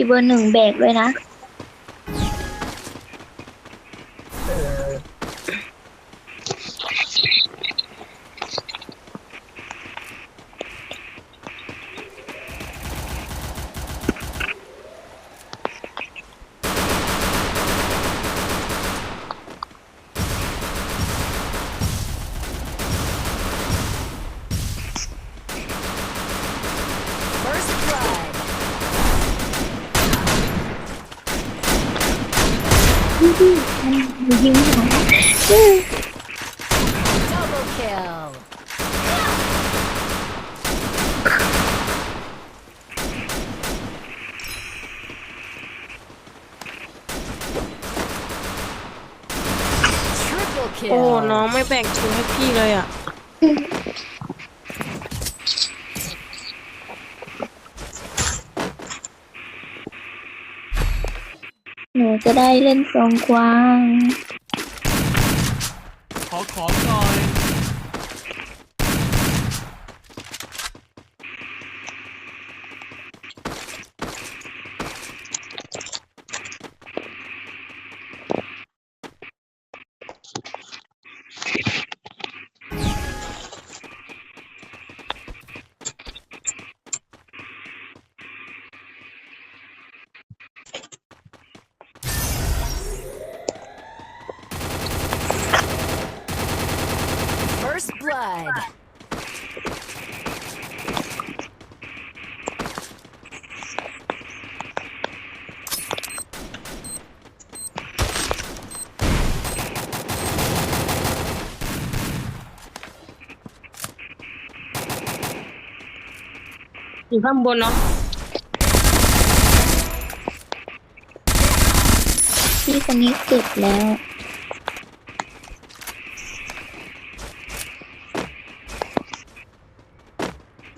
พี่เบอร์หนึ่งแบกเลยนะ First blood. มันยิงหัว Double kill. โอ้น้องไม่แบ่งคิวให้พี่เลยอะ หนูจะได้เล่นทรงกวาง ขอของหน่อย First blood. อยู่ข้างบนเนาะ พี่คนนี้เก็บแล้ว เดี๋ยวหาดับเบิลมากิคิว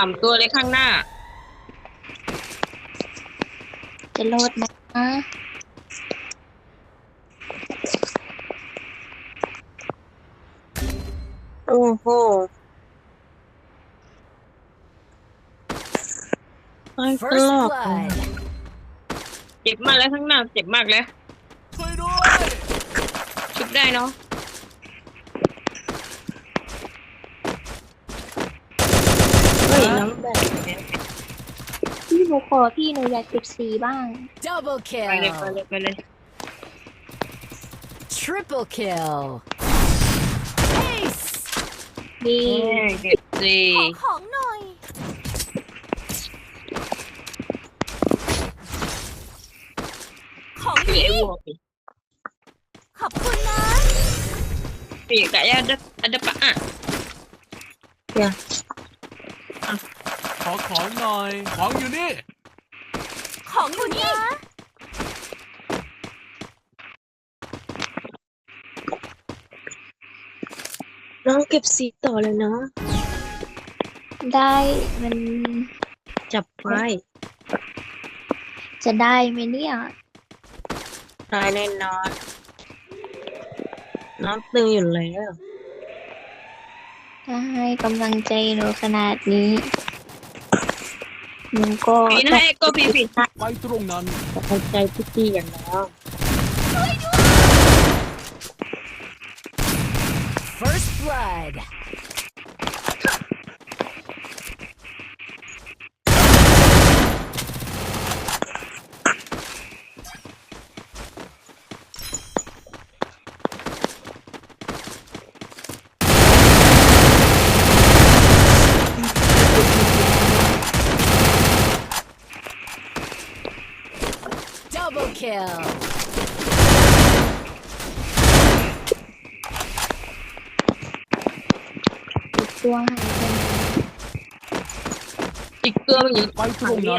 าดามไปเดี๋ยวขอของหน่อยสามตัวเลยข้างหน้า จะโหลดนะโอ้โหไอ้ต First ลก blood. เจ็บมากแล้วข้างหน้าเจ็บมากแล้ว ช่วยด้วย ชุบได้เนาะเฮ้ยน้องแบ่งแล้ว พี่ หนูขอพี่หนูอยากเก็บสีบ้าง Double ไปเลยไป kill. เลยไปเลย Triple kill. Ace. ดีเก็บสิของหน่อย ของเก็บไอ้วัวไปขอบคุณนะ Iya, kayaknya ada ada Pak A. Ya, ขอ ของหน่อย ของอยู่นี่ ของอยู่นี่ น้องเก็บสีต่อเลยเนาะ ได้มันจับไว้จะได้ไหมเนี่ยได้แน่นอนน้องตึงอยู่แล้ว ถ้าให้กำลังใจหนูขนาดนี้ หนูก็ปีนะให้ก็ปีปีไปตรงนั้นเข้าใจพี่พี่อย่างแล้ว First blood. Kill อีกตัวหายไปไหนอีกตัวมันอยู่ไปตรงนั้